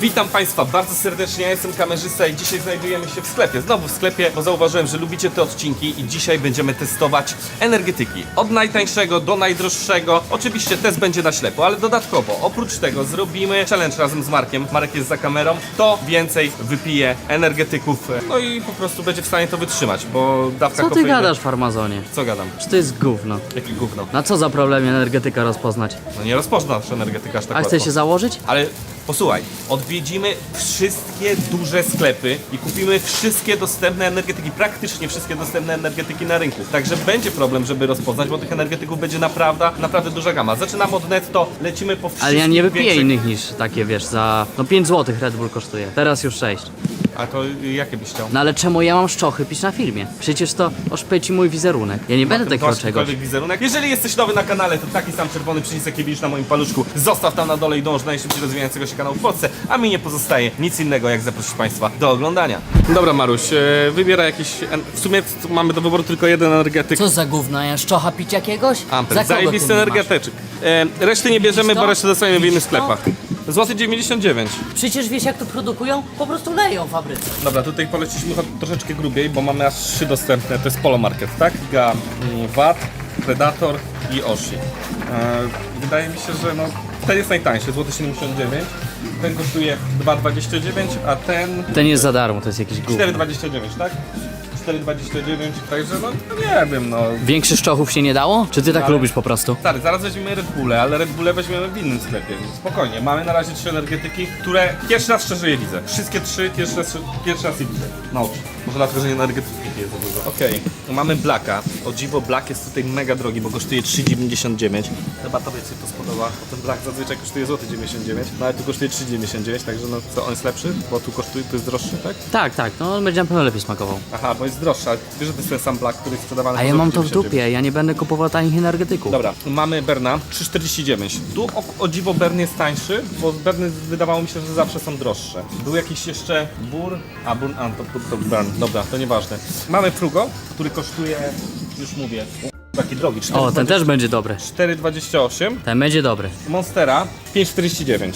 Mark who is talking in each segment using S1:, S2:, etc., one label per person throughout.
S1: Witam Państwa bardzo serdecznie, ja jestem kamerzysta i dzisiaj znajdujemy się w sklepie. Znowu w sklepie, bo zauważyłem, że lubicie te odcinki i dzisiaj będziemy testować energetyki. Od najtańszego do najdroższego. Oczywiście test będzie na ślepo, ale dodatkowo, oprócz tego zrobimy challenge razem z Markiem. Marek jest za kamerą. Kto więcej wypije energetyków, no i po prostu będzie w stanie to wytrzymać, bo dawka
S2: Co ty
S1: kofeiny...
S2: gadasz, farmazonie?
S1: Co gadam?
S2: Czy to jest gówno?
S1: Jaki gówno?
S2: Na co za problem energetyka rozpoznać?
S1: No nie rozpoznasz energetykarz tak
S2: A
S1: łatwo.
S2: chce się założyć?
S1: Ale posłuchaj, odwiedzimy wszystkie duże sklepy i kupimy wszystkie dostępne energetyki, praktycznie wszystkie dostępne energetyki na rynku. Także będzie problem, żeby rozpoznać, bo tych energetyków będzie naprawdę, naprawdę duża gama. Zaczynamy od netto, lecimy po wszystkich
S2: Ale ja nie wypiję
S1: większych-
S2: innych niż takie, wiesz, za... No 5 zł Red Bull kosztuje. Teraz już 6.
S1: A to jakie byś chciał?
S2: No ale czemu ja mam szczochy pić na filmie? Przecież to oszpeci mój wizerunek. Ja nie będę takiego czegoś.
S1: wizerunek. Jeżeli jesteś nowy na kanale, to taki sam czerwony przycisk, jaki widzisz na moim paluszku, zostaw tam na dole i dąż najszybciej rozwijającego się kanału w Polsce, a mi nie pozostaje nic innego, jak zaprosić Państwa do oglądania. Dobra Maruś, e, wybieraj jakiś, w sumie mamy do wyboru tylko jeden energetyk.
S3: Co za gówno, ja szczocha pić jakiegoś?
S1: Amper,
S3: za kogo
S1: zajebisty
S3: ty mnie
S1: energetyczek. E, reszty nie bierzemy, bo
S3: to?
S1: resztę dostajemy w innych
S3: Widzisz to?
S1: sklepach. Złoty 99.
S3: masz? Przecież wiesz jak to produkują? Po prostu leją w fabryce.
S1: Dobra, tutaj poleciliśmy cho- troszeczkę grubiej, bo mamy aż trzy dostępne. To jest Polo Market, tak? Giga mm, VAT, Predator i Oshi. E, wydaje mi się, że no, ten jest najtańszy, złoty 79. Ten kosztuje 2,29, a ten
S2: Ten jest za darmo, to jest jakiś gówno.
S1: 4,29, tak? 4,29, także no, no nie wiem, no.
S2: Większych szczochów się nie dało? Czy ty tak
S1: Ale-
S2: lubisz po prostu?
S1: Stary, zaraz weźmiemy Red Bulle, ale Red Bulle weźmiemy w innym sklepie. Spokojnie, mamy na razie trzy energetyki, które pierwszy raz szczerze je widzę. Wszystkie trzy pierwszy raz, pierwszy raz je widzę. Na oczy. Może dlatego, że nie energetyki za dużo. Okej, mamy Blacka. O dziwo Black jest tutaj mega drogi, bo kosztuje 3,99. Chyba tobie się to spodoba, bo ten Black zazwyczaj kosztuje złoty 99, no ale tu kosztuje 3,99, także no co, on jest lepszy? Bo tu kosztuje, tu jest droższy, tak?
S2: Tak, tak, no on będzie na pewno lepiej smakował.
S1: Aha, bo jest droższy, ale wiesz, że to jest ten sam Black, który jest sprzedawany
S2: A
S1: za
S2: ja mam to w
S1: 99.
S2: dupie, ja nie będę kupował tanich energetyków.
S1: Dobra, mamy Berna 3,49. Tu o, o dziwo Bern jest tańszy, bo Berny wydawało mi się, że zawsze są droższe. Był jakiś jeszcze Bur, a Bur, a to, to, to Bern, dobra, to nieważne. Mamy Frugo, który kosztuje, już mówię, taki drogi,
S2: O, ten
S1: 4,20
S2: też będzie dobry.
S1: 4,28.
S2: Ten będzie dobry.
S1: Monstera 5,49.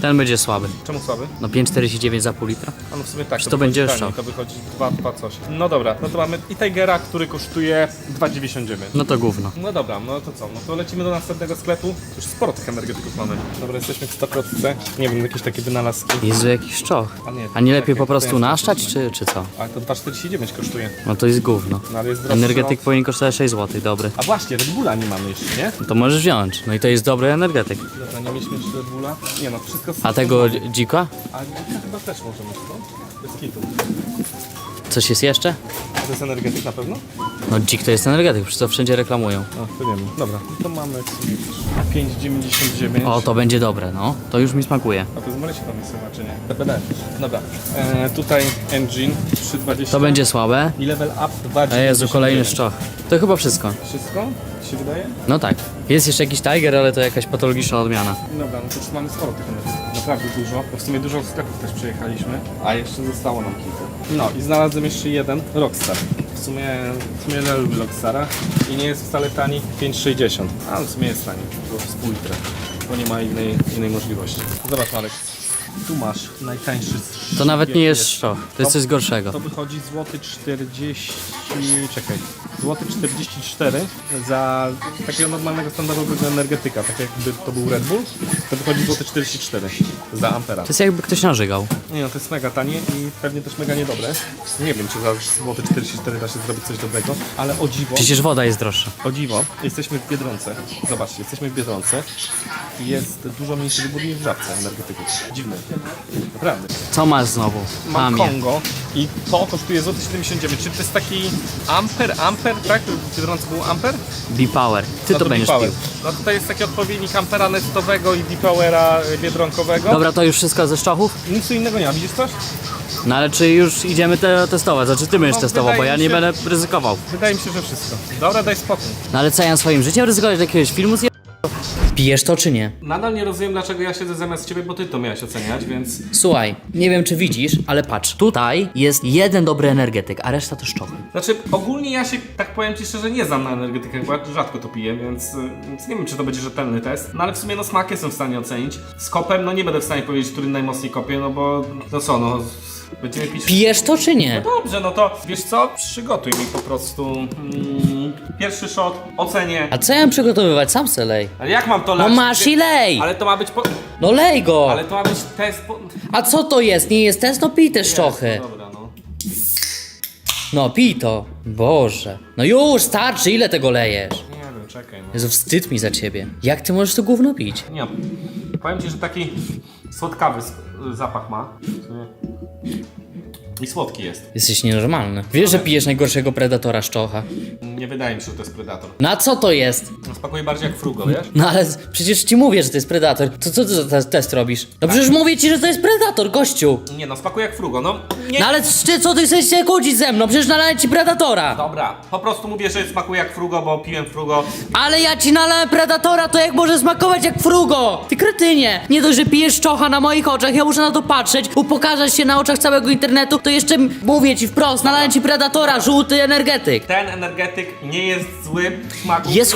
S2: Ten będzie słaby.
S1: Czemu słaby?
S2: No 5,49 za pół litra.
S1: A no w sumie tak.
S2: to
S1: wychodzi
S2: będzie
S1: taniej,
S2: szok.
S1: To wychodzi 2, 2 coś. No dobra, no to mamy i Tigera, który kosztuje 2,99.
S2: No to gówno.
S1: No dobra, no to co? No to lecimy do następnego sklepu. Już sporo tych energetyków mamy. Dobra, jesteśmy w Stokrotce. Nie wiem, jakieś takie wynalazki.
S2: Jezu, jakiś szczoch.
S1: A nie,
S2: A nie lepiej
S1: tak,
S2: po prostu naszczać, czy, czy co?
S1: Ale to 2,49 kosztuje.
S2: No to jest gówno.
S1: No ale jest droższy
S2: Energetyk
S1: od-
S2: powinien kosztować 6 zł, dobry.
S1: A właśnie, Red Bulla nie mamy jeszcze, nie?
S2: No to możesz wziąć. No i to jest dobry energetyk.
S1: Dobra, nie mieliśmy jeszcze Red Bulla. Nie no,
S2: A tego dzika?
S1: A chyba też możemy, no? Bez kitu.
S2: Coś jest jeszcze?
S1: To jest energetyk na pewno?
S2: No dzik to jest energetyk, przecież to wszędzie reklamują.
S1: No, to nie wiem. Dobra, to mamy w sumie 5,99.
S2: O, to będzie dobre, no. To już mi smakuje.
S1: A to z Marysią tam chyba, czy nie? DPD. Dobra. E, tutaj engine 3,20.
S2: To będzie słabe.
S1: I level up 2,99.
S2: A Jezu, kolejny szczoch. To chyba wszystko.
S1: Wszystko? Ci się wydaje?
S2: No tak. Jest jeszcze jakiś Tiger, ale to jakaś patologiczna odmiana.
S1: Dobra, no to już mamy sporo tych energetyków. Naprawdę dużo. Bo w sumie dużo sklepów też przejechaliśmy. A jeszcze zostało nam kilku. No i znalazłem jeszcze jeden Rockstar. W sumie, w sumie ja lubię Rockstara i nie jest wcale tani 5,60. Ale w sumie jest tani, bo z pół litra. Bo nie ma innej, innej możliwości. Zobacz Marek. Tu masz najtańszy
S2: To nawet nie jest szczoch. To jest coś gorszego.
S1: To wychodzi złoty 40. Czekaj. Złoty 44 za takiego normalnego standardowego energetyka, tak jakby to był Red Bull, to wychodzi złoty 44 za ampera.
S2: To jest jakby ktoś narzygał.
S1: Nie no, to jest mega tanie i pewnie też mega niedobre. Nie wiem, czy za złoty 44 da się zrobić coś dobrego, ale o dziwo,
S2: Przecież woda jest droższa.
S1: o dziwo, jesteśmy w Biedronce. Zobaczcie, jesteśmy w Biedronce i jest dużo mniejszy wybór niż w Żabce energetyków. Dziwne. Naprawdę.
S2: Co masz znowu?
S1: Mam
S2: Mamie.
S1: Kongo i to kosztuje złoty 79. Czy to jest taki amper, amper, tak? W Biedronce był amper?
S2: B-Power. Ty
S1: No
S2: to będziesz pił.
S1: No tutaj jest taki odpowiednik ampera nestowego i B-Powera y, biedronkowego.
S2: Dobra, to już wszystko ze szczochów?
S1: Nic tu innego nie ma, widzisz coś?
S2: No ale czy już idziemy te testować? Znaczy ty będziesz
S1: No,
S2: testował, bo
S1: wydaje
S2: ja
S1: mi
S2: nie
S1: się-
S2: będę ryzykował.
S1: Wydaje mi się, że wszystko. Dobra, daj spokój.
S2: No ale co ja swoim życiem ryzykować do jakiegoś filmu z Pijesz to czy nie?
S1: Nadal nie rozumiem, dlaczego ja siedzę zamiast ciebie, bo ty to miałeś oceniać, więc...
S2: Słuchaj, nie wiem czy widzisz, ale patrz, tutaj jest jeden dobry energetyk, a reszta to szczochy.
S1: Znaczy, ogólnie ja się, tak powiem ci szczerze, nie znam na energetykach, bo ja rzadko to piję, więc, y, więc nie wiem, czy to będzie rzetelny test. No ale w sumie, no smak jestem w stanie ocenić. Z kopem, no nie będę w stanie powiedzieć, który najmocniej kopie, no bo, no co, no... Będziemy pić...
S2: Pijesz to czy nie?
S1: Dobrze, no to wiesz co? Przygotuj mi po prostu mm, pierwszy shot, ocenię.
S2: A co ja mam przygotowywać? Sam se lej.
S1: Ale jak mam to
S2: No
S1: lać?
S2: masz i lej!
S1: Ale to ma być po...
S2: No lej go!
S1: Ale to ma być test po...
S2: A co to jest? Nie jest test? No pij te szczochy.
S1: No dobra, no.
S2: No pij to. Boże. No już, starczy, ile tego lejesz?
S1: Nie wiem, czekaj, no.
S2: Jezu, wstyd mi za ciebie. Jak ty możesz to gówno pić?
S1: Nie, powiem ci, że taki słodkawy zapach ma. I słodki jest.
S2: Jesteś nienormalny. Wiesz, że pijesz najgorszego predatora szczocha.
S1: Nie wydaje mi się, że to jest predator.
S2: Na co to jest?
S1: Smakuje bardziej jak frugo, wiesz?
S2: No ale przecież ci mówię, że to jest predator. To co ty za te- test robisz? No przecież mówię ci, że to jest predator, gościu.
S1: Nie no, smakuje jak frugo, no. Nie.
S2: No ale ty, co ty chcesz się kłócić ze mną? Przecież nalałem ci predatora.
S1: Dobra, po prostu mówię, że smakuje jak frugo, bo piłem frugo.
S2: Ale ja ci nalałem predatora, to jak może smakować jak frugo? Ty kretynie! Nie dość, że pijesz czocha na moich oczach, ja muszę na to patrzeć, upokarzać się na oczach całego internetu, to jeszcze mówię ci wprost, nalałem ci predatora, żółty energetyk.
S1: Ten energetyk nie jest zły w smaku.
S2: Jest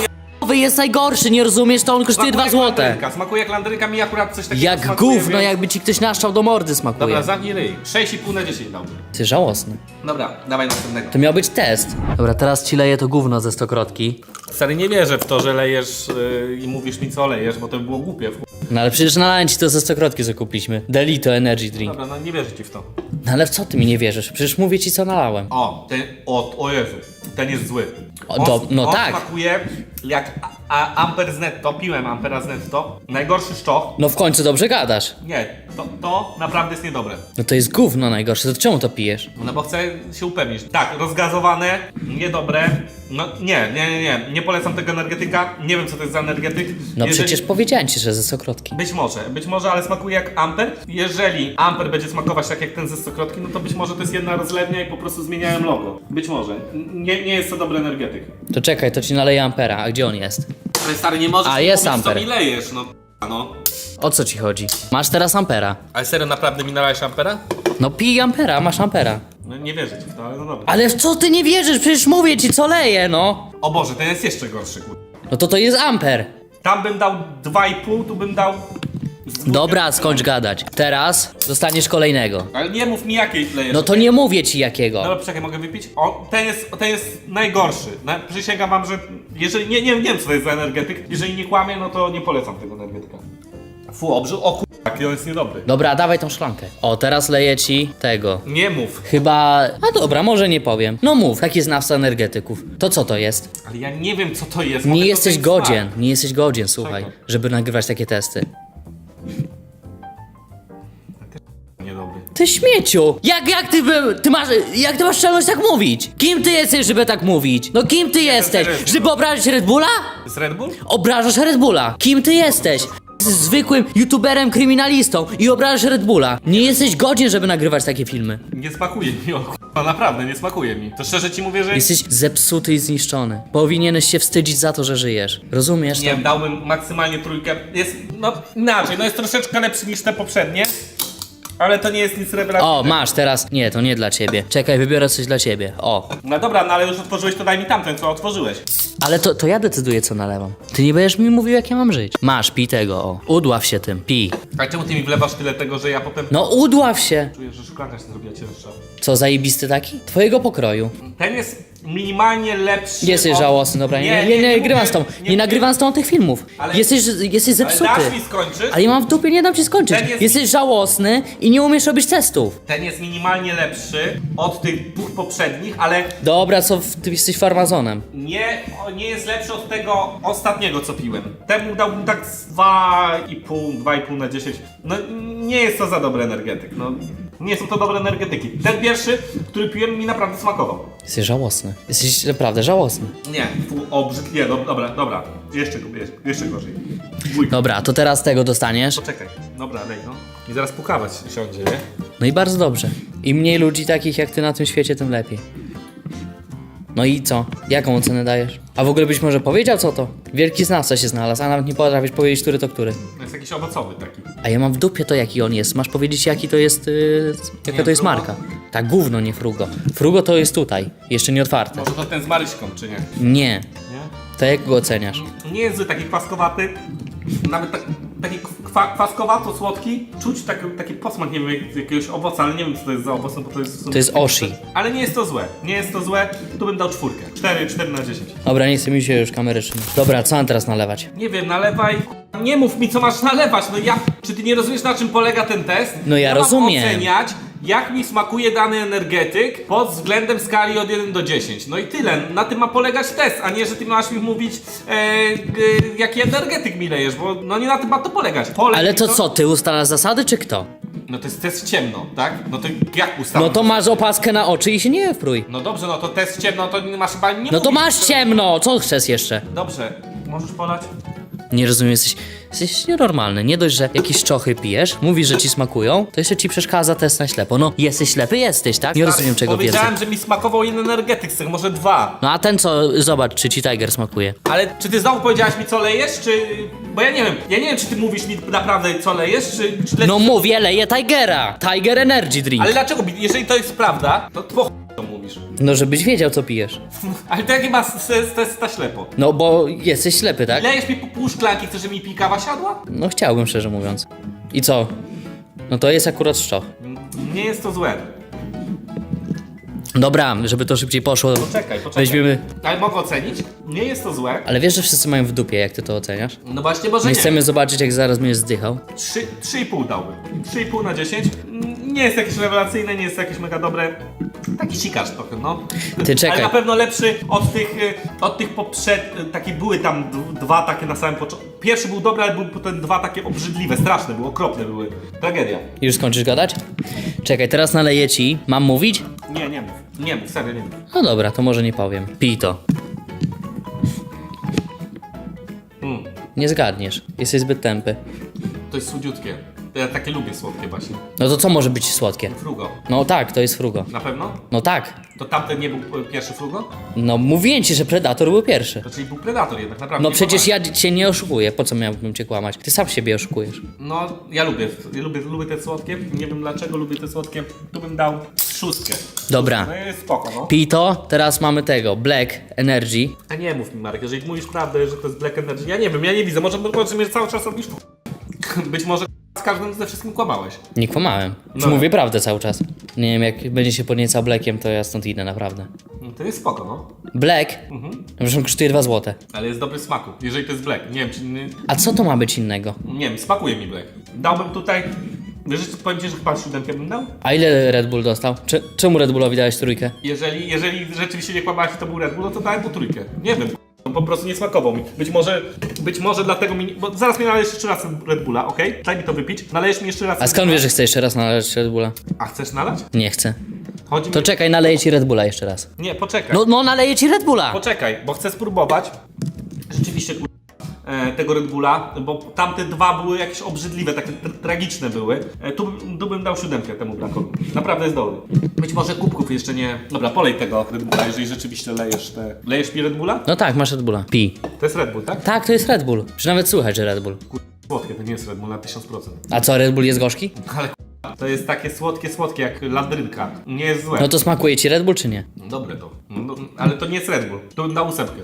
S2: ch**owy, jest najgorszy, nie rozumiesz, to on kosztuje
S1: Smakuje
S2: 2
S1: jak
S2: złote.
S1: landrynka, Smakuje jak landrynka, mi akurat coś takiego
S2: Jak
S1: smakuje,
S2: gówno,
S1: więc-
S2: jakby ci ktoś naszczał do mordy smakuje.
S1: Dobra, zamknij ryj. 6,5 na 10 dałbym.
S2: Ty żałosny.
S1: Dobra, dawaj następnego.
S2: To miał być test. Dobra, teraz ci leję to gówno ze stokrotki.
S1: Stary, nie wierzę w to, że lejesz yy, i mówisz mi co lejesz, bo to by było głupie. w chuj.
S2: No ale przecież nalałem ci to ze stokrotki, co kupiliśmy. Delito Energy Drink.
S1: Dobra, no nie wierzę ci w to.
S2: No ale w co ty mi nie wierzysz? Przecież mówię ci co nalałem.
S1: O, ten, o, o Jezu, ten jest zły.
S2: O, do- no
S1: on
S2: tak.
S1: smakuje jak a, Amper z Netto, piłem Ampera z Netto. Najgorszy szczoch.
S2: No w końcu dobrze gadasz.
S1: Nie, to, to naprawdę jest niedobre.
S2: No to jest gówno najgorsze, to czemu to pijesz?
S1: No bo chcę się upewnić. Tak, rozgazowane, niedobre. No nie, nie, nie, nie. Nie polecam tego energetyka. Nie wiem co to jest za energetyk.
S2: No
S1: Jeżeli-
S2: przecież powiedziałem ci, że ze stokrotki.
S1: Być może, być może, ale smakuje jak Amper. Jeżeli Amper będzie smakować tak jak ten ze stokrotki, no to być może to jest jedna rozlewnia i po prostu zmieniałem logo. Być może. N- Nie, nie jest to dobry energetyk.
S2: To czekaj, to ci naleję ampera, a gdzie on jest?
S1: Ale stary, nie możesz
S2: A,
S1: mi
S2: jest
S1: mówić, co
S2: Amper.
S1: mi lejesz, no. no.
S2: O co ci chodzi? Masz teraz ampera.
S1: Ale serio, naprawdę mi nalałeś Ampera?
S2: No pij ampera, masz ampera.
S1: No nie wierzę ci w to, ale no dobra.
S2: Ale w co ty nie wierzysz? Przecież mówię ci co leję, no.
S1: O Boże, ten jest jeszcze gorszy, kur...
S2: No to to jest amper.
S1: Tam bym dał 2,5, tu bym dał...
S2: Dobra, skończ gadać. Teraz dostaniesz kolejnego.
S1: Ale nie mów mi jakiej lejesz.
S2: No to nie mówię ci jakiego.
S1: Dobra, czekaj, mogę wypić? O, ten jest, ten jest najgorszy. Na, przysięgam wam, że jeżeli, nie, nie, nie wiem co to jest za energetyk, jeżeli nie kłamię, no to nie polecam tego energetyka. Fu, obrzy... O kur... jaki on jest niedobry.
S2: Dobra, dawaj tą szklankę. O, teraz leję ci tego.
S1: Nie mów.
S2: Chyba. A dobra, może nie powiem. No mów, taki znawca energetyków. To co to jest?
S1: Ale ja nie wiem co to jest. Mogę
S2: Nie
S1: to
S2: jesteś godzien,
S1: smak.
S2: nie jesteś godzien, słuchaj,
S1: Czego?
S2: żeby nagrywać takie testy. Ty śmieciu! Jak, jak ty by, ty masz, jak ty masz czelność tak mówić? Kim ty jesteś, żeby tak mówić? No kim ty jesteś?
S1: serio,
S2: Żeby obrażać Red Bulla?
S1: Jest Red Bull?
S2: Obrażasz Red Bulla. Kim ty jesteś? Jesteś zwykłym youtuberem, kryminalistą i obrażasz Red Bulla. Nie jesteś godzien, żeby nagrywać takie filmy.
S1: Nie smakuje mi, o kurwa, naprawdę nie smakuje mi. To szczerze ci mówię, że...
S2: Jesteś zepsuty i zniszczony. Powinieneś się wstydzić za to, że żyjesz. Rozumiesz to?
S1: Nie wiem, dałbym maksymalnie trójkę. Jest, no inaczej, no jest troszeczkę lepszy niż te poprzednie. Ale to nie jest nic rewelacyjnego.
S2: O, masz teraz. Nie, to nie dla ciebie. Czekaj, wybiorę coś dla ciebie. O.
S1: No dobra, no ale już otworzyłeś, to daj mi tamten, co otworzyłeś.
S2: Ale to, to ja decyduję, co nalewam. Ty nie będziesz mi mówił, jak ja mam żyć. Masz, pij tego, o. Udław się tym, pij.
S1: A czemu ty mi wlewasz tyle tego, że ja potem
S2: No udław się.
S1: czuję, że szklanka się zrobiła cięższa?
S2: Co, zajebisty taki? Twojego pokroju.
S1: Ten jest minimalnie lepszy
S2: Jesteś
S1: od-
S2: żałosny, dobra, nie, nie, nie,
S1: mówię-
S2: nagrywam z tą, nie, nagrywam z tą tych filmów.
S1: Ale-
S2: jesteś, jesteś
S1: Ale
S2: zepsuty.
S1: dasz mi skończyć?
S2: Ale ja mam w dupie, nie dam ci skończyć.
S1: Jest-
S2: Jesteś żałosny i nie umiesz robić testów.
S1: Ten jest minimalnie lepszy od tych dwóch poprzednich, ale
S2: Dobra, co, ty jesteś farmazonem.
S1: nie, nie jest lepszy od tego ostatniego, co piłem. Temu dałbym tak z 2,5, 2,5 na 10. No nie jest to za dobry energetyk. No, nie są to dobre energetyki. Ten pierwszy, który piłem, mi naprawdę smakował.
S2: Jesteś żałosny. Jesteś naprawdę żałosny.
S1: Nie, fu, obrzydliwie, do, dobra, dobra. Jeszcze, jeszcze, jeszcze gorzej.
S2: Dobra, to teraz tego dostaniesz.
S1: Poczekaj, dobra, lej no. I zaraz pukawać siądzie, nie?
S2: No i bardzo dobrze. Im mniej ludzi takich jak ty na tym świecie, tym lepiej. No i co? Jaką ocenę dajesz? A w ogóle byś może powiedział co to? Wielki znawca się znalazł, a nawet nie potrafisz powiedzieć, który to który.
S1: To jest jakiś owocowy taki.
S2: A ja mam w dupie to jaki on jest. Masz powiedzieć jaki to jest, yy, jaka
S1: Nie,
S2: to jest
S1: Frugo?
S2: marka. Tak, gówno, nie frugo. Frugo to jest tutaj, jeszcze nie otwarte.
S1: Może to ten z Maryśką, czy nie?
S2: Nie.
S1: Nie?
S2: To jak go oceniasz?
S1: Nie jest zły, taki kwaskowaty. Nawet tak, taki kwa, kwaskowato słodki. Czuć taki, taki posmak, nie wiem, jak- jakiegoś owoca, ale nie wiem co to jest za owoc, no bo to jest...
S2: To jest Oshi.
S1: Ale nie jest to złe. Nie jest to złe. Tu bym dał czwórkę. 4, 4 na 10.
S2: Dobra, nie chce mi się już kamery trzymać. Dobra, co mam teraz nalewać?
S1: Nie wiem, nalewaj. Nie mów mi, co masz nalewać. No ja. Czy ty nie rozumiesz, na czym polega ten test?
S2: No ja rozumiem.
S1: Oceniać, jak mi smakuje dany energetyk pod względem skali od 1 do 10. No i tyle. Na tym ma polegać test, a nie, że ty masz mi mówić, e, g, jaki energetyk mi lejesz, bo no nie na tym ma to polegać. Polej
S2: Ale
S1: mi
S2: to co, ty ustalasz zasady, czy kto?
S1: No to jest test ciemno, tak? No to jak ustawić?
S2: No to masz opaskę na oczy i się nie wprój.
S1: No dobrze, no to test ciemno, to masz chyba nie
S2: No to
S1: mówić,
S2: masz ciemno, co chcesz jeszcze?
S1: Dobrze, możesz polać?
S2: Nie rozumiem, jesteś, jesteś nienormalny. Nie dość, że jakieś czochy pijesz, mówisz, że ci smakują, to jeszcze ci przeszkadza test na ślepo. No, jesteś ślepy, jesteś, tak? Nie rozumiem czego.
S1: Powiedziałem, że mi smakował jeden energetyk, z tych może dwa.
S2: No a ten co, zobacz, czy ci Tiger smakuje.
S1: Ale czy ty znowu powiedziałaś mi co lejesz, czy... Bo ja nie wiem, ja nie wiem czy ty mówisz mi naprawdę co lejesz, czy... czy.
S2: No mówię, leję Tigera! Tiger Energy Drink.
S1: Ale dlaczego, jeżeli to jest prawda, to po ch- to mówisz.
S2: No żebyś wiedział, co pijesz.
S1: Ale to jaki masz test, test na ślepo?
S2: No bo jesteś ślepy, tak?
S1: Lejesz mi po pół szklanki, chcesz, żeby mi pikawa siadła?
S2: No chciałbym, szczerze mówiąc. I co? No to jest akurat szczoch.
S1: Nie jest to złe.
S2: Dobra, żeby to szybciej poszło.
S1: Poczekaj, poczekaj.
S2: Weźmiemy.
S1: Ale mogę ocenić? Nie jest to złe.
S2: Ale wiesz, że wszyscy mają w dupie, jak ty to oceniasz?
S1: No właśnie, może
S2: My
S1: nie.
S2: chcemy zobaczyć, jak zaraz będziesz zdychał.
S1: Trzy- 3,5 dałbym. 3,5 na 10. Mm, Nie jest jakieś rewelacyjne, nie jest jakieś mega dobre. Taki sikacz trochę, no.
S2: Ty czekaj.
S1: Ale na pewno lepszy od tych, y, od tych poprzed... y, Takie były tam dwa takie na samym początku. Pierwszy był dobry, ale były potem dwa takie obrzydliwe, straszne były, okropne były. Tragedia.
S2: Już skończysz gadać? Czekaj, teraz naleję ci. Mam mówić?
S1: Nie, nie mów. Nie mów, serio nie mów.
S2: No dobra, to może nie powiem. Pij to.
S1: Mm.
S2: Nie zgadniesz. Jesteś zbyt tępy.
S1: To jest słodziutkie. Ja takie lubię słodkie właśnie.
S2: No to co może być słodkie?
S1: Frugo.
S2: No tak, to jest frugo.
S1: Na pewno?
S2: No tak.
S1: To tamten nie był pierwszy frugo?
S2: No mówiłem ci, że Predator był pierwszy.
S1: To czyli był Predator jednak, naprawdę.
S2: No
S1: nie
S2: przecież ja cię nie oszukuję. Po co miałbym cię kłamać? Ty sam siebie oszukujesz.
S1: No, ja lubię, ja lubię, lubię te słodkie. Nie wiem dlaczego lubię te słodkie. Tu bym dał szóstkę.
S2: Dobra.
S1: No jest spoko, no.
S2: Pij to, teraz mamy tego. Black Energy.
S1: A nie mów mi, Marek, jeżeli mówisz prawdę, że to jest Black Energy, ja nie wiem, ja nie widzę. Może, może mnie cały czas robisz Być może z każdym ze wszystkim kłamałeś.
S2: Nie kłamałem.
S1: No.
S2: mówię prawdę cały czas. Nie wiem, jak będzie się podniecał Blackiem, to ja stąd idę, naprawdę.
S1: No, to jest spoko, no.
S2: Black?
S1: Mhm.
S2: Zresztą kosztuje 2 złote.
S1: Ale jest dobry smaku, jeżeli to jest Black. Nie wiem, czy... Nie,
S2: A co to ma być innego?
S1: nie wiem, smakuje mi Black. Dałbym tutaj... Wiesz, powiem ci, że chyba siódemkę bym dał?
S2: A ile Red Bull dostał? Cze- czemu Red Bullowi dałeś trójkę?
S1: Jeżeli, jeżeli rzeczywiście nie kłamałeś, to był Red Bull, no to dałem mu trójkę. Nie wiem, po prostu nie smakował mi. Być może, być może dlatego mi... Bo zaraz mi nalejesz jeszcze raz Red Bulla, okej? Daj mi to wypić. Nalejesz mi jeszcze raz
S2: A skąd wiesz, że chcę jeszcze raz nalać Red Bulla?
S1: A chcesz nalać?
S2: Nie chcę.
S1: Chodzi
S2: To
S1: mi...
S2: czekaj, naleję ci Red Bulla jeszcze raz.
S1: Nie, poczekaj.
S2: No, no naleję ci Red Bulla!
S1: Poczekaj, bo chcę spróbować rzeczywiście kur- tego Red Bulla, bo tamte dwa były jakieś obrzydliwe, takie tr- tragiczne były. E, tu, bym- tu bym dał siódemkę temu Blackowi. Naprawdę jest dobry. Być może kubków jeszcze nie... Dobra, polej tego Red Bulla, jeżeli rzeczywiście lejesz te... Lejesz mi Red Bulla?
S2: No tak, masz Red Bulla. Pij.
S1: To jest Red Bull, tak?
S2: Tak, to jest Red Bull. Że nawet słychać, że Red Bull.
S1: Słodkie, to nie jest Red Bull na 1000%.
S2: A co, Red Bull jest gorzki?
S1: Ale to jest takie słodkie, słodkie jak landrynka. Nie jest złe.
S2: No to smakuje ci Red Bull czy nie?
S1: Dobre to. No, ale to nie jest Red Bull. To dał ósemkę.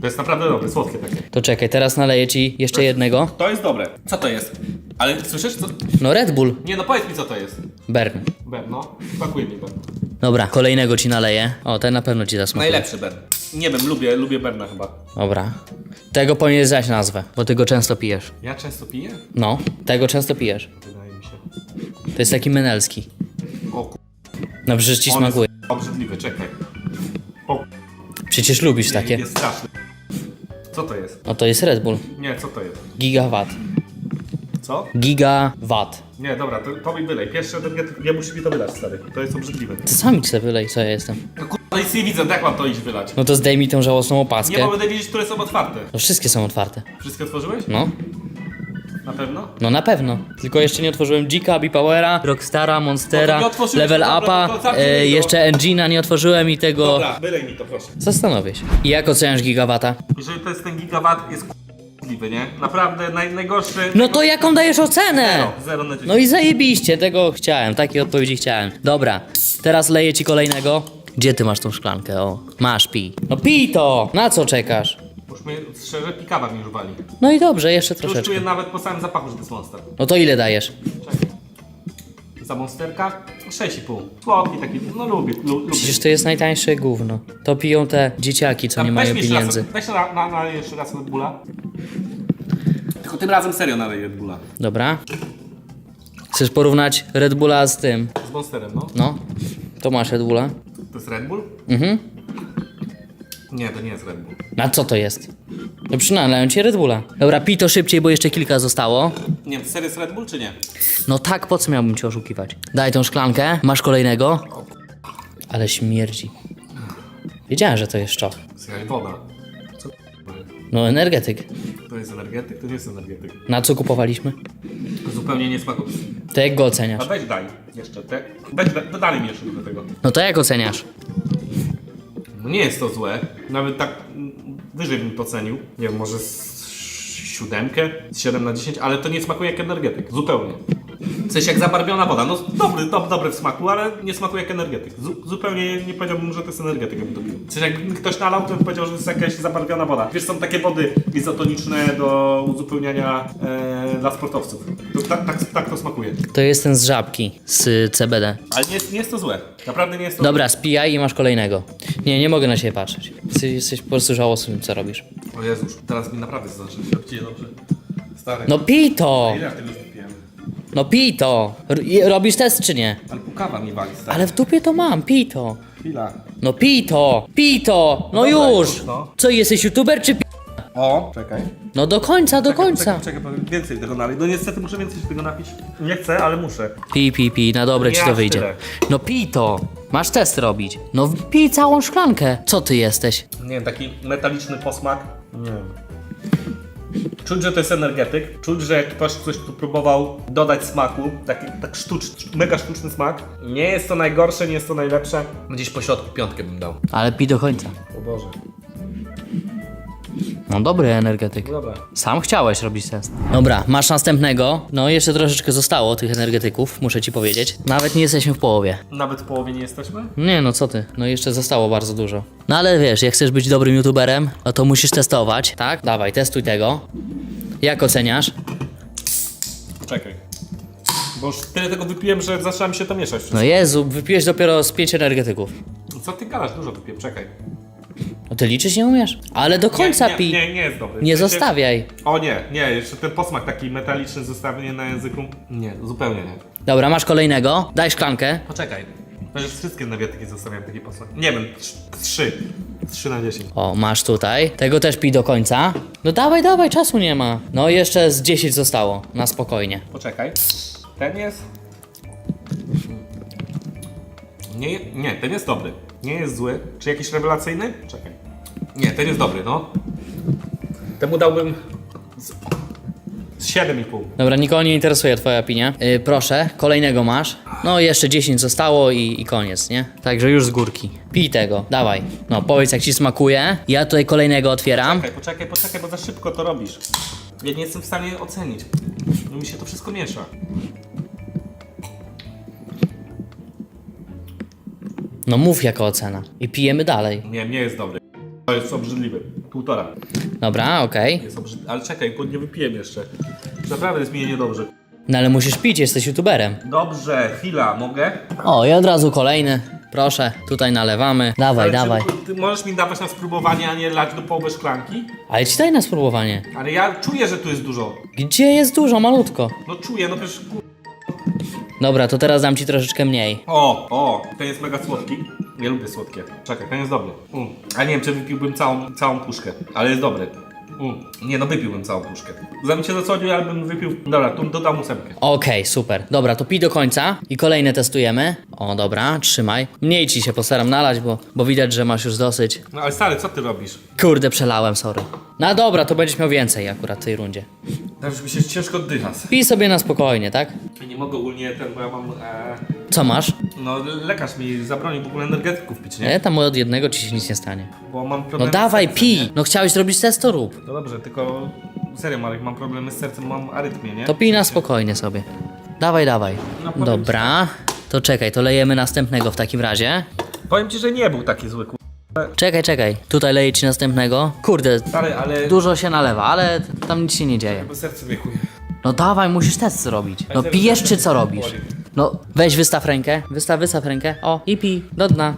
S1: To jest naprawdę dobre, słodkie takie.
S2: To czekaj, teraz naleję ci jeszcze jednego.
S1: To jest dobre. Co to jest? Ale słyszysz co?
S2: No Red Bull.
S1: Nie no powiedz mi co to jest.
S2: Bern.
S1: Ben, no. Smakuje mi Ben.
S2: Dobra, kolejnego ci naleję. O, ten na pewno ci zasmakuje.
S1: Najlepszy Ben. Nie wiem, lubię, lubię Berna chyba.
S2: Dobra. Tego powinieneś znać nazwę, bo ty go często pijesz.
S1: Ja często piję?
S2: No, tego często pijesz.
S1: Wydaje mi się.
S2: To jest taki menelski.
S1: O ku...
S2: No przecież ci
S1: on
S2: smakuje.
S1: jest obrzydliwy, czekaj. O
S2: Przecież lubisz takie.
S1: Jest straszny. Co to jest?
S2: No to jest Red Bull.
S1: Nie, co to jest?
S2: Gigawatt.
S1: Co?
S2: Gigawatt.
S1: Nie, dobra, to, to mi wylej. Pierwszy energetyk, nie musisz mi to wylać, stary. To jest obrzydliwe.
S2: Ty sami sobie wylej, co ja jestem.
S1: No kurwa, nic nie widzę, jak mam to iść wylać?
S2: No to zdejmij tą żałosną
S1: Nie,
S2: opaskę.
S1: bo będę wiedzieć, które są otwarte.
S2: No wszystkie są otwarte.
S1: Wszystkie otworzyłeś?
S2: No.
S1: Na pewno?
S2: No na pewno. Tylko jeszcze nie otworzyłem Dzika, Bipowera, Rockstara, Monstera,
S1: No to nie otworzyłeś,
S2: Level
S1: dobra,
S2: Upa,
S1: to zacznij
S2: e,
S1: go.
S2: jeszcze Engina nie otworzyłem i tego...
S1: Dobra, wylej mi to proszę.
S2: Zastanowię się. I jak oceniasz gigawata?
S1: Jeżeli to jest ten gigawat, jest k***liwy, nie? Naprawdę naj, najgorszy...
S2: No to jaką dajesz ocenę?
S1: Zero, zero na 10.
S2: No i zajebiście, tego chciałem, takiej odpowiedzi chciałem. Dobra, teraz leję ci kolejnego. Gdzie ty masz tą szklankę? O, masz, pij. No pij to! Na co czekasz?
S1: Już mnie szczerze pikawa mi już wali.
S2: No i dobrze, jeszcze
S1: Już
S2: troszeczkę.
S1: czuję nawet po samym zapachu, że to jest monster.
S2: No to ile dajesz?
S1: Czekaj. Za monsterka 6,5. Słodki taki, no lubię, lu, lubię.
S2: Przecież to jest najtańsze gówno. To piją te dzieciaki, co
S1: Tam
S2: nie mają
S1: mi jeszcze
S2: pieniędzy.
S1: Raz, weź na, na, na jeszcze raz Red Bulla. Tylko tym razem serio na Red Bulla.
S2: Dobra. Chcesz porównać Red Bulla z tym?
S1: Z monsterem, no.
S2: No. To masz Red Bulla.
S1: To jest Red Bull?
S2: Mhm.
S1: Nie, to nie jest Red Bull.
S2: A co to jest? No przynaleją ci Red Bulla. Dobra, pij to szybciej, bo jeszcze kilka zostało.
S1: Nie wiem, serio jest Red Bull czy nie?
S2: No tak, po co miałbym cię oszukiwać? Daj tą szklankę, masz kolejnego. Ale śmierdzi. Wiedziałem, że to jest szczoch.
S1: Słuchaj, woda. Co to jest?
S2: No energetyk.
S1: To jest energetyk? To nie jest energetyk.
S2: Na co kupowaliśmy?
S1: Zupełnie nie smakuje.
S2: To jak go
S1: A
S2: oceniasz?
S1: weź daj jeszcze te. Weź, da- dalej mi jeszcze do tego.
S2: No to jak oceniasz?
S1: No nie jest to złe. Nawet tak mm, wyżej bym to cenił. Nie wiem, może z siódemkę, z 7 na 10, ale to nie smakuje jak energetyk. Zupełnie. W sensie jak zabarwiona woda. No dobry, dob, dobry w smaku, ale nie smakuje jak energetyk. Zu, zupełnie nie powiedziałbym, że to jest energetyk, jakby to pił. W sensie jakby ktoś nalał, to bym powiedział, że to jest jakaś zabarwiona woda. Wiesz, są takie wody izotoniczne do uzupełniania e, dla sportowców. To, tak, tak, tak to smakuje.
S2: To jest ten z żabki, z CBD.
S1: Ale nie jest, nie jest to złe. Naprawdę nie jest to
S2: Dobra, spijaj i masz kolejnego. Nie, nie mogę na ciebie patrzeć. Jesteś, jesteś po prostu żałosny, co robisz.
S1: złe. O Jezus, teraz mi naprawdę zaczyna się dobrze. Stary.
S2: No pij to!
S1: Ile?
S2: No pij to! R- robisz test czy nie?
S1: Ale pukawa mi wali, stary.
S2: Ale w dupie to mam, pij to!
S1: Chwila.
S2: No pij to! Pij to! No
S1: Dobra,
S2: już!
S1: już, no.
S2: Co, jesteś youtuber czy pi...
S1: O, czekaj.
S2: No do końca, do końca!
S1: Czekaj, czekaj, powiem więcej tego nalej. No niestety muszę więcej się tego napić. Nie chcę, ale muszę.
S2: Pij, pij, pij, na dobre ci to wyjdzie.
S1: tyle.
S2: No pij to! Masz test robić. No pij całą szklankę. Co ty jesteś?
S1: Nie wiem, taki metaliczny posmak. Nie wiem. Czuć, że to jest energetyk. Czuć, że ktoś coś tu próbował dodać smaku. Taki tak sztuczny, mega sztuczny smak. Nie jest to najgorsze, nie jest to najlepsze. Gdzieś po środku piątkę bym dał.
S2: Ale pij do końca.
S1: O Boże.
S2: No dobry energetyk.
S1: No dobra.
S2: Sam chciałeś robić test. Dobra, masz następnego. No jeszcze troszeczkę zostało tych energetyków, muszę ci powiedzieć. Nawet nie jesteśmy w połowie.
S1: Nawet w połowie nie jesteśmy?
S2: Nie no, co ty? No jeszcze zostało bardzo dużo. No ale wiesz, jak chcesz być dobrym youtuberem, no to musisz testować, tak? Dawaj, testuj tego. Jak oceniasz?
S1: Czekaj. Bo już tyle tego wypiłem, że zaczęła mi się to mieszać.
S2: No Jezu, wypiłeś dopiero z pięć energetyków.
S1: Co ty gadasz? Dużo wypiłem, czekaj.
S2: Ty liczyć nie umiesz? Ale do końca
S1: nie,
S2: pij.
S1: Nie, nie, nie jest dobry.
S2: Nie
S1: W sensie-
S2: zostawiaj.
S1: O nie, nie, jeszcze ten posmak taki metaliczny zostawienie na języku. Nie, zupełnie nie.
S2: Dobra, masz kolejnego. Daj szklankę.
S1: Poczekaj. Przecież wszystkie energetyki zostawiam taki posmak. Nie wiem, trz- trzy. Trzy na dziesięć.
S2: O, masz tutaj. Tego też pij do końca. No dawaj, dawaj, czasu nie ma. No jeszcze z 10 zostało. Na spokojnie.
S1: Poczekaj. Ten jest. Nie, nie, ten jest dobry. Nie jest zły. Czy jakiś rewelacyjny? Czekaj. Nie, ten jest dobry, no. Temu dałbym. Z, z 7,5.
S2: Dobra, nikogo nie interesuje twoja opinia. Yy, proszę, kolejnego masz. No jeszcze 10 zostało i, i koniec, nie? Także już z górki. Pij tego, dawaj. No powiedz jak ci smakuje. Ja tutaj kolejnego otwieram.
S1: Poczekaj, poczekaj, poczekaj, bo za szybko to robisz. Ja nie jestem w stanie ocenić. No mi się to wszystko miesza.
S2: No mów jaka ocena. I pijemy dalej.
S1: Nie, nie jest dobry. To jest obrzydliwy. Półtora.
S2: Dobra, okej.
S1: Jest. Ale czekaj, bo nie wypiłem jeszcze. Naprawdę jest mi niedobrze.
S2: No ale musisz pić, jesteś youtuberem.
S1: Dobrze, chwila, mogę?
S2: O, i od razu kolejny. Proszę, tutaj nalewamy. Dawaj,
S1: Ale
S2: dawaj.
S1: Czy, ty możesz mi dawać na spróbowanie, a nie lać do połowy szklanki?
S2: Ale ci daj na spróbowanie.
S1: Ale ja czuję, że tu jest dużo.
S2: Gdzie jest dużo, malutko.
S1: No czuję, no przecież... ku-
S2: Dobra, to teraz dam ci troszeczkę mniej.
S1: O, o, ten jest mega słodki. Nie lubię słodkie. Czekaj, ten jest dobry. Mm. A nie wiem, czy wypiłbym całą, całą puszkę, ale jest dobry. Mm. Nie no, wypiłbym całą puszkę. Zanim cię zacodził, ale bym wypił... Dobra, tu dodam ósemkę.
S2: Okej, super. Dobra, to pij do końca i kolejne testujemy. O, dobra, trzymaj. Mniej ci się postaram nalać, bo, bo widać, że masz już dosyć.
S1: No ale stary, co ty robisz?
S2: Kurde, przelałem, sorry. No dobra, to będziesz miał więcej akurat w tej rundzie.
S1: Tak już mi się ciężko oddycha.
S2: Pij sobie na spokojnie, tak?
S1: Ja Nie mogę ogólnie ten, bo ja mam... E,
S2: Co masz?
S1: no lekarz mi zabronił w ogóle energetyków pić, nie?
S2: Nie, tam od jednego ci się nic nie stanie.
S1: Bo mam
S2: No
S1: problemy
S2: dawaj, pij! No chciałeś zrobić test, to rób.
S1: No dobrze, tylko serio Marek, mam problemy z sercem, mam arytmię, nie?
S2: To pij na spokojnie sobie. Dawaj, dawaj.
S1: No, powiem
S2: Dobra. To czekaj, to lejemy następnego w takim razie.
S1: Powiem ci, że nie był taki zły, ku...
S2: Czekaj, czekaj. Tutaj leję ci następnego. Kurde,
S1: Stary, ale...
S2: dużo się nalewa, ale tam nic się nie dzieje.
S1: Bo serce mnie.
S2: No dawaj, musisz test zrobić. No pijesz czy co robisz? No weź wystaw rękę, wystaw, wystaw rękę. O, i pij, do dna.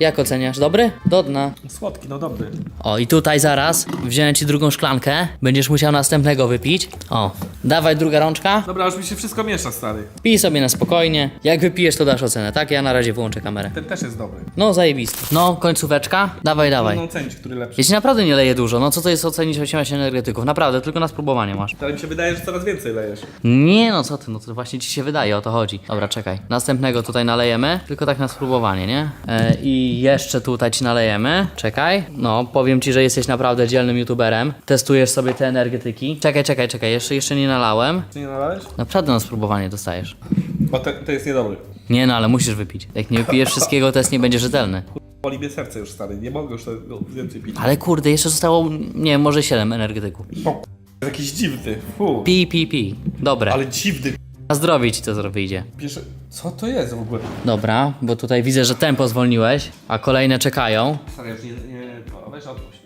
S2: Jak oceniasz? Dobry? Do dna.
S1: Słodki, no dobry.
S2: O, i tutaj zaraz wziąłem ci drugą szklankę. Będziesz musiał następnego wypić. O, dawaj druga rączka.
S1: Dobra, już mi się wszystko miesza, stary.
S2: Pij sobie na spokojnie. Jak wypijesz, to dasz ocenę, tak? Ja na razie wyłączę kamerę.
S1: Ten też jest dobry.
S2: No, zajebisty. No, końcóweczka. Dawaj, dawaj.
S1: No ocenić, który lepszy.
S2: Ja ci naprawdę nie leję dużo. No co to jest ocenić 18 energetyków? Naprawdę, tylko na spróbowanie masz.
S1: Ale mi się wydaje, że coraz więcej lejesz.
S2: Nie no, co ty, no to właśnie ci się wydaje, o to chodzi. Dobra, czekaj. Następnego tutaj nalejemy, tylko tak na spróbowanie, nie? E, I jeszcze tutaj ci nalejemy. Czekaj. No, powiem ci, że jesteś naprawdę dzielnym youtuberem. Testujesz sobie te energetyki. Czekaj, czekaj, czekaj, jeszcze, jeszcze nie nalałem.
S1: Czy nie nalałeś?
S2: Naprawdę na spróbowanie dostajesz.
S1: Bo to, to jest niedobry.
S2: Nie no, ale musisz wypić. Jak nie wypijesz wszystkiego, test nie będzie rzetelny.
S1: Boli mnie serce już, stary. Nie mogę już tego więcej pić.
S2: Ale kurde, jeszcze zostało, nie wiem, może 7 energetyków.
S1: O, k- jakiś dziwny. Fu.
S2: Pi, pi, pi. Dobre.
S1: Ale dziwny.
S2: Na zdrowie ci to wyjdzie.
S1: Pierwsze... Co to jest w ogóle?
S2: Dobra, bo tutaj widzę, że tempo zwolniłeś, a kolejne czekają.
S1: Stary, już nie... nie weź odpuść.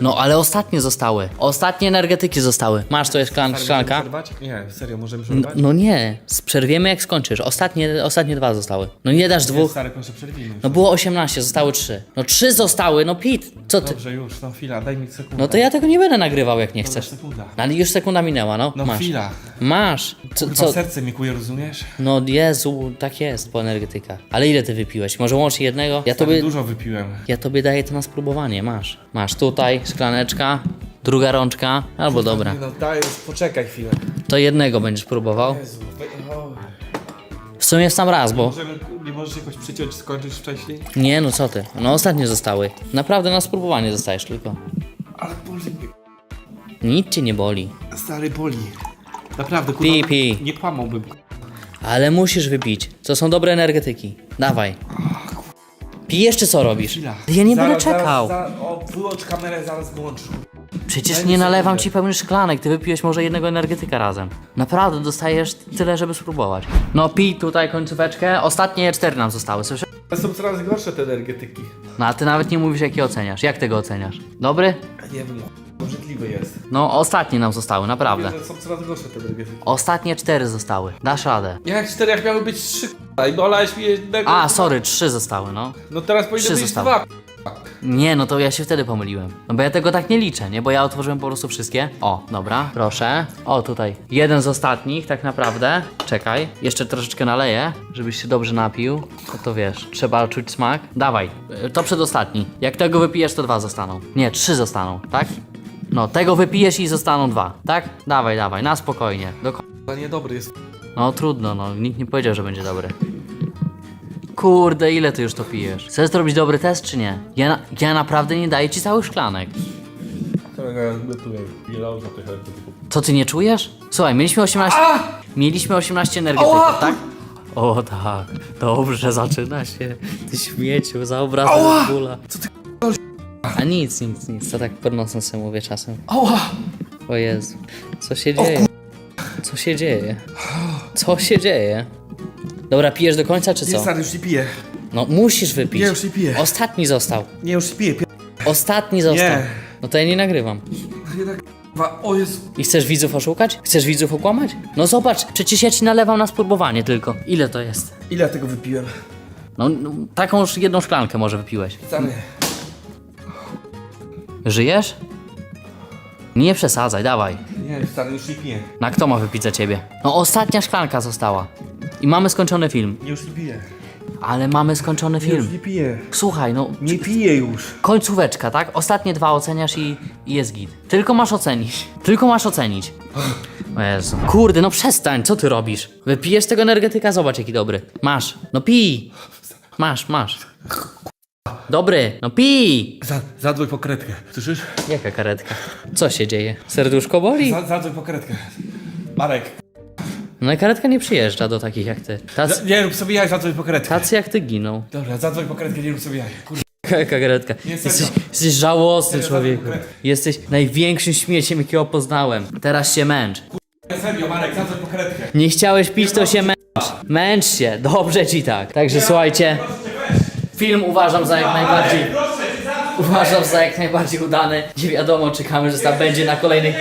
S2: No ale ostatnie zostały. Ostatnie energetyki zostały. Masz to jest szklan, szklanka.
S1: Nie, serio, możemy
S2: N-
S1: przerwać?
S2: No nie, s- przerwiemy jak skończysz. Ostatnie, ostatnie dwa zostały. No nie dasz
S1: Nie,
S2: dwóch.
S1: Stary, proszę przerwijmy.
S2: No było 18, zostały trzy. No trzy zostały, no Pit, co ty?
S1: Dobrze, już, no chwila, daj mi sekundę.
S2: No to ja tego nie będę nagrywał jak nie
S1: Dobra,
S2: chcesz.
S1: sekunda.
S2: No ale już sekunda minęła, no.
S1: No
S2: Masz.
S1: chwila.
S2: Masz. Co,
S1: Co?
S2: co?
S1: serce mi kuje, rozumiesz?
S2: No Jezu, tak jest po energetykach. Ale ile ty wypiłeś? Może łącznie jednego? Ja
S1: Stary,
S2: tobie,
S1: dużo wypiłem.
S2: ja tobie daję to na spróbowanie, masz. Masz tutaj szklaneczka, druga rączka, albo dobra.
S1: Nie, No daj, poczekaj chwilę.
S2: To jednego będziesz próbował.
S1: Jezu, we- o.
S2: W sumie w sam raz, bo...
S1: Możemy, nie możesz jakoś przyciąć, skończyć wcześniej?
S2: Nie no, co ty. No ostatnie zostały. Naprawdę na spróbowanie zostajesz tylko.
S1: Ale boli mnie.
S2: Nic cię nie boli.
S1: Stary, boli. Naprawdę, kurwa,
S2: Pij, pij.
S1: nie kłamałbym.
S2: Ale musisz wypić. To są dobre energetyki. Dawaj. Pijesz czy co robisz?
S1: Chwila.
S2: Ja nie będę
S1: Zaraz,
S2: czekał.
S1: Zaraz, zaraz, o, wyłącz kamerę, zaraz wyłączysz.
S2: Przecież
S1: Daj
S2: nie
S1: mi
S2: nalewam
S1: sekundę.
S2: ci pełnych szklanek. Ty wypiłeś może jednego energetyka razem. Naprawdę dostajesz tyle, żeby spróbować. No pij tutaj końcóweczkę. Ostatnie cztery nam zostały. Słyszę?
S1: Są coraz gorsze te energetyki.
S2: No a ty nawet nie mówisz jakie oceniasz. Jak tego oceniasz? Dobry?
S1: Nie wiem, obrzydliwy jest.
S2: No ostatnie nam zostały, naprawdę.
S1: Mówię, że są coraz gorsze te energetyki.
S2: Ostatnie cztery zostały. Dasz radę.
S1: Jak cztery, jak miały być trzy, k***a, i dolałeś mi jednego.
S2: A, sorry, trzy zostały, no.
S1: No teraz powinny
S2: Trzy
S1: być
S2: zostały.
S1: dwa.
S2: Nie, no to ja się wtedy pomyliłem. No bo ja tego tak nie liczę, nie? Bo ja otworzyłem po prostu wszystkie. O, dobra, proszę. O, tutaj. Jeden z ostatnich, tak naprawdę. Czekaj, jeszcze troszeczkę naleję, żebyś się dobrze napił. No to wiesz, trzeba czuć smak. Dawaj, y, to przedostatni. Jak tego wypijesz, to dwa zostaną. Nie, trzy zostaną, tak? No, tego wypijesz i zostaną dwa, tak? Dawaj, dawaj, na spokojnie. Do ko-
S1: niedobry jest.
S2: no trudno, no, nikt nie powiedział, że będzie dobry. Kurde, ile ty już to pijesz? Chcesz zrobić dobry test, czy nie? Ja, na, ja naprawdę nie daję ci całych szklanek.
S1: Gotuję. Ile za tych?
S2: Co ty nie czujesz? Słuchaj, mieliśmy 18. Mieliśmy 18 energetyków,
S1: Ała!
S2: tak? O tak, dobrze, zaczyna się. Ty śmieciu, za obrazem bóla.
S1: Co ty
S2: A nic, nic, nic, to tak pod nosem sobie mówię czasem.
S1: Ała!
S2: O Jezu, co się dzieje? Co się dzieje? Co się dzieje? Dobra, pijesz do końca, czy
S1: Nie,
S2: co?
S1: stary, już nie piję.
S2: No musisz wypić.
S1: Nie, już nie piję.
S2: Ostatni został.
S1: Nie, już nie piję. Pier...
S2: Ostatni został.
S1: Nie.
S2: No to ja nie nagrywam.
S1: Nie tak, o Jezu.
S2: I chcesz widzów oszukać? Chcesz widzów okłamać? No zobacz, przecież ja ci nalewam na spróbowanie tylko. Ile to jest?
S1: Ile ja tego wypiłem?
S2: No, no taką już jedną szklankę może wypiłeś.
S1: Stary.
S2: Żyjesz? Nie przesadzaj, dawaj.
S1: Nie, stary, już nie piję.
S2: Na kto ma wypić za ciebie? No ostatnia szklanka została. I mamy skończony film.
S1: Nie, już nie piję.
S2: Ale mamy skończony film.
S4: Nie piję.
S2: Słuchaj, no
S4: Nie piję już.
S2: końcóweczka, tak? Ostatnie dwa oceniasz i, i jest git. Tylko masz ocenić. Tylko masz ocenić. O Jezu. Kurde, no przestań, co ty robisz? Wypijesz tego energetyka, zobacz jaki dobry. Masz, no pij. Masz, masz. Dobry, no pij.
S1: Za, zadzwoń po karetkę. Słyszysz?
S2: Jaka karetka? Co się dzieje? Serduszko boli?
S1: Za, zadzwoń po karetkę. Marek.
S2: No i karetka nie przyjeżdża do takich jak ty. Tacy,
S1: Nie rób sobie jaj, zadzwoń po karetkę.
S2: tacy jak ty giną.
S1: Dobra, zadzwoń po karetkę, nie rób sobie jaj. Kurwa.
S2: Jaka karetka?
S1: Nie,
S2: Jesteś,
S1: serio.
S2: jesteś żałosny
S1: Serio,
S2: człowieku.
S1: zadzwoń po karetkę.
S2: Jesteś największym śmieciem jakiego poznałem. Teraz się męcz.
S1: Serio, Marek, zadzwoń po karetkę.
S2: Nie chciałeś pić, to się męcz. Męcz się, dobrze ci tak. Także słuchajcie, film uważam za jak najbardziej. Uważam za jak najbardziej udany. Nie wiadomo, czy kamerzysta będzie na kolejnych.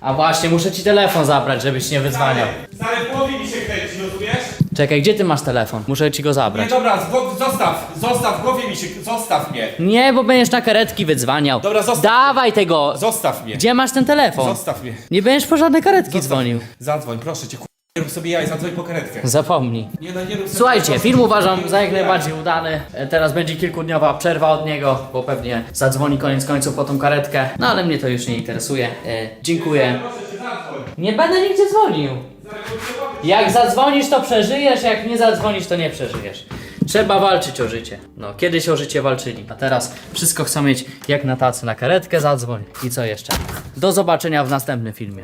S2: A właśnie, muszę ci telefon zabrać, żebyś nie wyzwaniał.
S1: Stary, w głowie mi się kręci, rozumiesz?
S2: Czekaj, gdzie ty masz telefon? Muszę ci go
S1: Nie,
S2: zabrać.
S1: dobra, zostaw, zostaw, w głowie mi się, zostaw mnie.
S2: Nie, bo będziesz na karetki wydzwaniał.
S1: Dobra, zostaw.
S2: Dawaj tego!
S1: Zostaw mnie.
S2: Gdzie masz ten telefon?
S1: Zostaw mnie.
S2: Nie będziesz po żadne karetki dzwonił.
S1: Zadzwoń, proszę cię. Nie rób sobie jaj, zadzwoń po karetkę.
S2: Zapomnij.
S1: Nie, no, nie rób sobie
S2: Słuchajcie, film uważam za jak najbardziej udany. E, Teraz będzie kilkudniowa przerwa od niego, bo pewnie zadzwoni koniec końców po tą karetkę. No ale mnie to już nie interesuje. E, dziękuję. Nie będę nigdzie dzwonił. Jak zadzwonisz, to przeżyjesz, jak nie zadzwonisz, to nie przeżyjesz. Trzeba walczyć o życie. No, kiedyś o życie walczyli, a teraz wszystko chcą mieć jak na tacy na karetkę, zadzwoń. I co jeszcze? Do zobaczenia w następnym filmie.